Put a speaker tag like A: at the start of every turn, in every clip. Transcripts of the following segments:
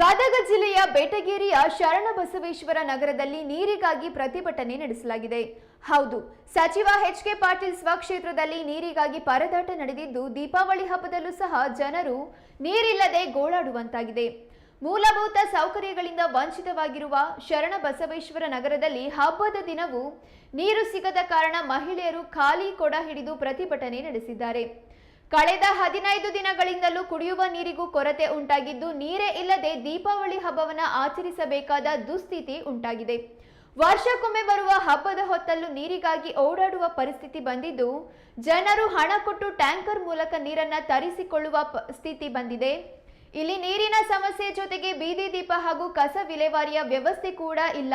A: ಗದಗ ಜಿಲ್ಲೆಯ ಬೇಟಗೇರಿಯ ಶರಣಬಸವೇಶ್ವರ ನಗರದಲ್ಲಿ ನೀರಿಗಾಗಿ ಪ್ರತಿಭಟನೆ ನಡೆಸಲಾಗಿದೆ. ಹೌದು, ಸಚಿವ ಎಚ್ ಕೆ ಪಾಟೀಲ್ ಸ್ವಕ್ಷೇತ್ರದಲ್ಲಿ ನೀರಿಗಾಗಿ ಪರದಾಟ ನಡೆದಿದ್ದು, ದೀಪಾವಳಿ ಹಬ್ಬದಲ್ಲೂ ಸಹ ಜನರು ನೀರಿಲ್ಲದೆ ಗೋಳಾಡುವಂತಾಗಿದೆ. ಮೂಲಭೂತ ಸೌಕರ್ಯಗಳಿಂದ ವಂಚಿತವಾಗಿರುವ ಶರಣ ಬಸವೇಶ್ವರ ನಗರದಲ್ಲಿ ಹಬ್ಬದ ದಿನವೂ ನೀರು ಸಿಗದ ಕಾರಣ ಮಹಿಳೆಯರು ಖಾಲಿ ಕೊಡ ಹಿಡಿದು ಪ್ರತಿಭಟನೆ ನಡೆಸಿದ್ದಾರೆ. ಕಳೆದ ಹದಿನೈದು ದಿನಗಳಿಂದಲೂ ಕುಡಿಯುವ ನೀರಿಗೂ ಕೊರತೆ ಉಂಟಾಗಿದ್ದು, ನೀರೇ ಇಲ್ಲದೆ ದೀಪಾವಳಿ ಹಬ್ಬವನ್ನು ಆಚರಿಸಬೇಕಾದ ದುಸ್ಥಿತಿ ಉಂಟಾಗಿದೆ. ವರ್ಷಕ್ಕೊಮ್ಮೆ ಬರುವ ಹಬ್ಬದ ಹೊತ್ತಲ್ಲೂ ನೀರಿಗಾಗಿ ಓಡಾಡುವ ಪರಿಸ್ಥಿತಿ ಬಂದಿದ್ದು, ಜನರು ಹಣ ಕೊಟ್ಟು ಟ್ಯಾಂಕರ್ ಮೂಲಕ ನೀರನ್ನ ತರಿಸಿಕೊಳ್ಳುವ ಸ್ಥಿತಿ ಬಂದಿದೆ. ಇಲ್ಲಿ ನೀರಿನ ಸಮಸ್ಯೆ ಜೊತೆಗೆ ಬೀದಿ ದೀಪ ಹಾಗೂ ಕಸ ವಿಲೇವಾರಿಯ ವ್ಯವಸ್ಥೆ ಕೂಡ ಇಲ್ಲ.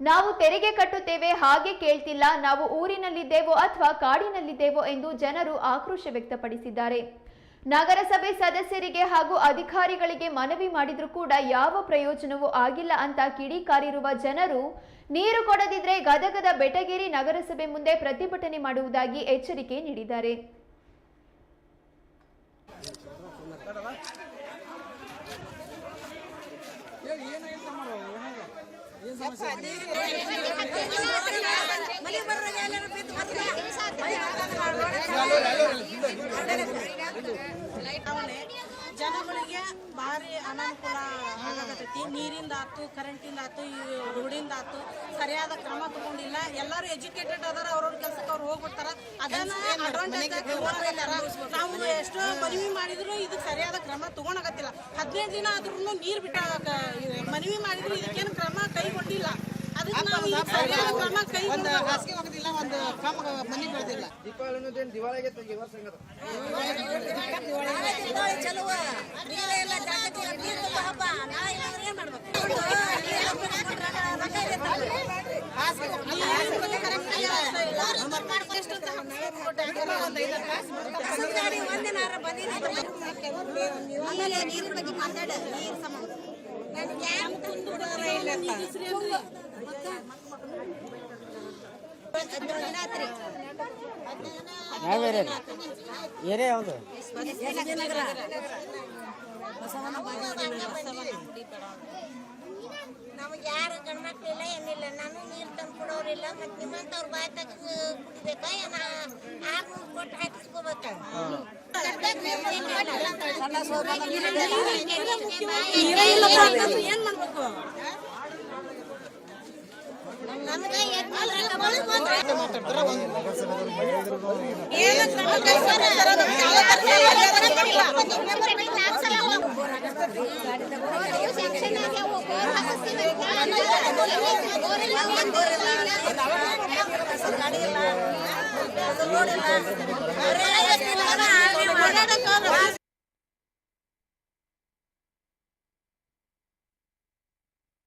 A: ನಾವು ತೆರಿಗೆ ಕಟ್ಟುತ್ತೇವೆ, ಹಾಗೆ ಕೇಳ್ತಿಲ್ಲ, ನಾವು ಊರಿನಲ್ಲಿದ್ದೇವೋ ಅಥವಾ ಕಾಡಿನಲ್ಲಿದ್ದೇವೋ ಎಂದು ಜನರು ಆಕ್ರೋಶ ವ್ಯಕ್ತಪಡಿಸಿದ್ದಾರೆ. ನಗರಸಭೆ ಸದಸ್ಯರಿಗೆ ಹಾಗೂ ಅಧಿಕಾರಿಗಳಿಗೆ ಮನವಿ ಮಾಡಿದ್ರೂ ಕೂಡ ಯಾವ ಪ್ರಯೋಜನವೂ ಆಗಿಲ್ಲ ಅಂತ ಕಿಡಿಕಾರಿರುವ ಜನರು, ನೀರು ಕೊಡದಿದ್ರೆ ಗದಗದ ಬೆಟಗೇರಿ ನಗರಸಭೆ ಮುಂದೆ ಪ್ರತಿಭಟನೆ ಮಾಡುವುದಾಗಿ ಎಚ್ಚರಿಕೆ ನೀಡಿದ್ದಾರೆ
B: ಮನೆ ಬರೋರಿಗೆ ಎಲ್ಲರೂ ಬಿದ್ದು ಮತ್ತೆ ಮಳೆ
C: ಅವನೇ ಜನಗಳಿಗೆ ಭಾರಿ ಅನಾನುಕೂಲ ಆಗಕತ್ತೈತಿ. ನೀರಿಂದ ಆತು ಕರೆಂಟಿಂದ ಆತು ಈ ರೋಡಿಂದ ಆತು. ಸರಿಯಾದ ಕ್ರಮ ತಗೊಂಡಿಲ್ಲ. ಎಲ್ಲರೂ ಎಜುಕೇಟೆಡ್ ಅದಾರ ಅವ್ರವ್ರ ಕೆಲ್ಸಕ್ಕೆ ಅವ್ರು ಹೋಗ್ಬಿಡ್ತಾರ. ಅದನ್ನ ನಾವು ಎಷ್ಟೋ ಮನವಿ ಮಾಡಿದ್ರು ಇದಕ್ಕೆ ಸರಿಯಾದ ಕ್ರಮ ತಗೊಳಕತ್ತಿಲ್ಲ. ಹದಿನೈದು ದಿನ ಆದ್ರೂ ನೀರು ಬಿಟ್ಟ ಮನವಿ ಮಾಡಿದ್ರು ಇದಕ್ಕೇನು ಕ್ರಮ ಕೈಗೊಂಡಿಲ್ಲ. ಅದಕ್ಕೆ
B: ಆಮೇಲೆ ನೀರಿನ ಬಗ್ಗೆ ಮಾತಾಡ ನೀರು ಸಂಬಂಧ ನನಗೆ ಯಾರು ಕುಂದು ಕೊಡೋರೇ ಇಲ್ಲ ಹದಿನಾತ್ರಿ
D: ಯಾವ ಏರಿಯಾ ಏರಿಯಾ ಯಾವುದು
B: ನಗರ ನಮಗೆ ಯಾರು ಗಂಡ್ಮಕ್ಳಿಲ್ಲ ಏನಿಲ್ಲ. ನಾನು ನೀರು ತಂದು ಕೊಡೋರಿಲ್ಲ, ಮತ್ತೆ ನಿಮ್ಮಂತವ್ರ ಬಾಯ್ ತಗ ಕುಡಿಬೇಕಾ? ಏನ ಆರ್ನೂರು ಕೊಟ್ಟು ಹಾಕಿಸ್ಕೋಬೇಕಾ?
C: ಏನ್. ಏನು ಕ್ರಮ